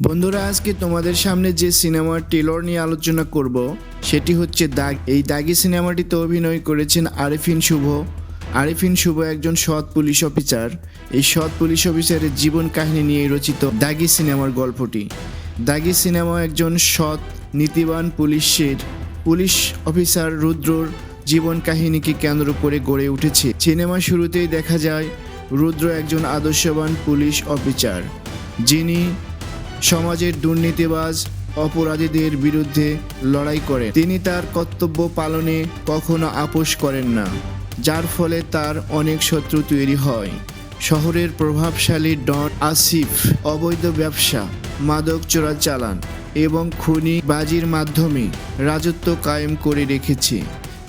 বন্ধুরা, আজকে তোমাদের সামনে যে সিনেমার টেলর নিয়ে আলোচনা করব, সেটি হচ্ছে দাগ। এই দাগি সিনেমাটিতে অভিনয় করেছেন আরিফিন শুভ। আরিফিন শুভ একজন সৎ পুলিশ অফিসার। এই সৎ পুলিশ অফিসারের জীবন কাহিনী নিয়ে রচিত দাগি সিনেমার গল্পটি। দাগি সিনেমা একজন সৎ, নীতিবান পুলিশের পুলিশ অফিসার রুদ্রর জীবন কাহিনীকে কেন্দ্র করে গড়ে উঠেছে। সিনেমা শুরুতেই দেখা যায়, রুদ্র একজন আদর্শবান পুলিশ অফিসার, যিনি সমাজের দুর্নীতিবাজ অপরাধীদের বিরুদ্ধে লড়াই করেন তিনি তার কর্তব্য পালনে কখনো আপোষ করেন না, যার ফলে তার অনেক শত্রু তৈরি হয়। শহরের প্রভাবশালী ডন আসিফ, অবৈধ ব্যবসা, মাদক চোরাচালান এবং খুনি বাজির মাধ্যমে রাজত্ব কায়েম করে রেখেছে।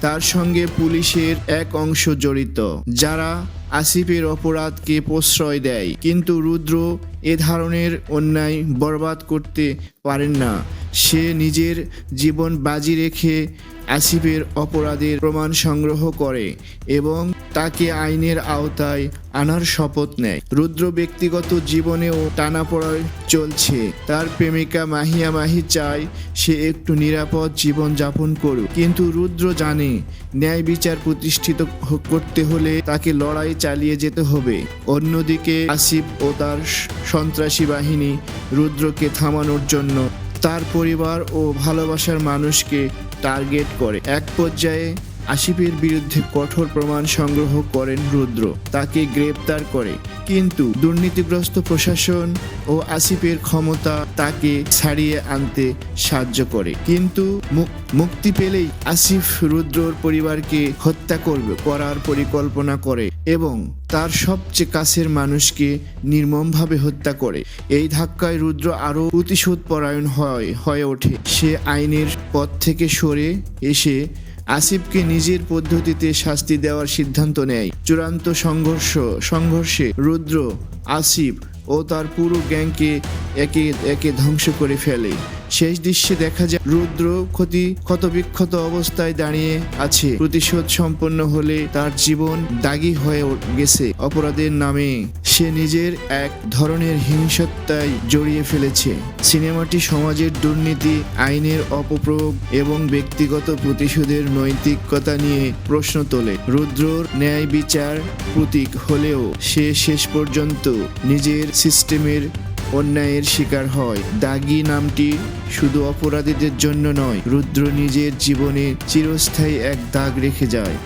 তার সঙ্গে পুলিশের এক অংশ জড়িত, যারা আসিফের অপরাধকে প্রশ্রয় দেয়। কিন্তু রুদ্র এ ধরনের অন্যায় বরবাদ করতে পারেন না। সে নিজের জীবন বাজি রেখে আসিফের অপরাধের প্রমাণ সংগ্রহ করে এবং তাকে আইনের আওতায় আনার শপথ নেয়। রুদ্র ব্যক্তিগত জীবনেও টানাপড়ায় চলছে। তার প্রেমিকা মাহিয়া মাহি চায় সে একটু নিরাপদ জীবন যাপন করুক। কিন্তু রুদ্র জানে, ন্যায় বিচার প্রতিষ্ঠিত করতে হলে তাকে লড়াই চালিয়ে যেতে হবে। অন্যদিকে আসিফ ও তার সন্ত্রাসী বাহিনী রুদ্রকে থামানোর জন্য তার পরিবার ও ভালোবাসার মানুষকে টার্গেট করে। এক পর্যায়ে আসিফের বিরুদ্ধে কঠোর প্রমাণ সংগ্রহ করেন রুদ্র। তাকে গ্রেপ্তার করে। কিন্তু দুর্নীতিগ্রস্ত প্রশাসন ও আসিফের ক্ষমতা তাকে ছাড়িয়ে আনতে সাহায্য করে। কিন্তু মুক্তি পেলেই আসিফ রুদ্রর পরিবারকে হত্যা করবে, করার পরিকল্পনা করে এবং তার সবচেয়ে কাছের মানুষকে নির্মমভাবে হত্যা করে। এই ধাক্কায় রুদ্র আরও প্রতিশোধ পরায়ণ হয়, হয়ে ওঠে। সে আইনের পথ থেকে সরে এসে আসিফকে নিজের পদ্ধতিতে শাস্তি দেওয়ার সিদ্ধান্ত নেয়। চূড়ান্ত সংঘর্ষ, সংঘর্ষে রুদ্র, আসিফ ও তার পুরো গ্যাংকে একে একে ধ্বংস করে ফেলে। শেষ দৃশ্যে দেখা যায়, রুদ্র ক্ষতি, ক্ষতবিক্ষত অবস্থায় দাঁড়িয়ে আছে। প্রতিশোধ সম্পন্ন হলে তার জীবন দাগি হয়ে গেছে অপরাধের নামে। সে নিজের এক ধরনের হিংসত্বায় জড়িয়ে ফেলেছে। সিনেমাটি সমাজের দুর্নীতি, আইনের অপপ্রয়োগ এবং ব্যক্তিগত প্রতিশোধের নৈতিকতা নিয়ে প্রশ্ন তোলে। রুদ্রর ন্যায় বিচার প্রতীক হলেও সে শেষ পর্যন্ত নিজের সিস্টেমের অন্যায়ের শিকার হয়। দাগি নামটি শুধু অপরাধীদের জন্য নয়, রুদ্র নিজের জীবনে চিরস্থায়ী এক দাগ রেখে যায়।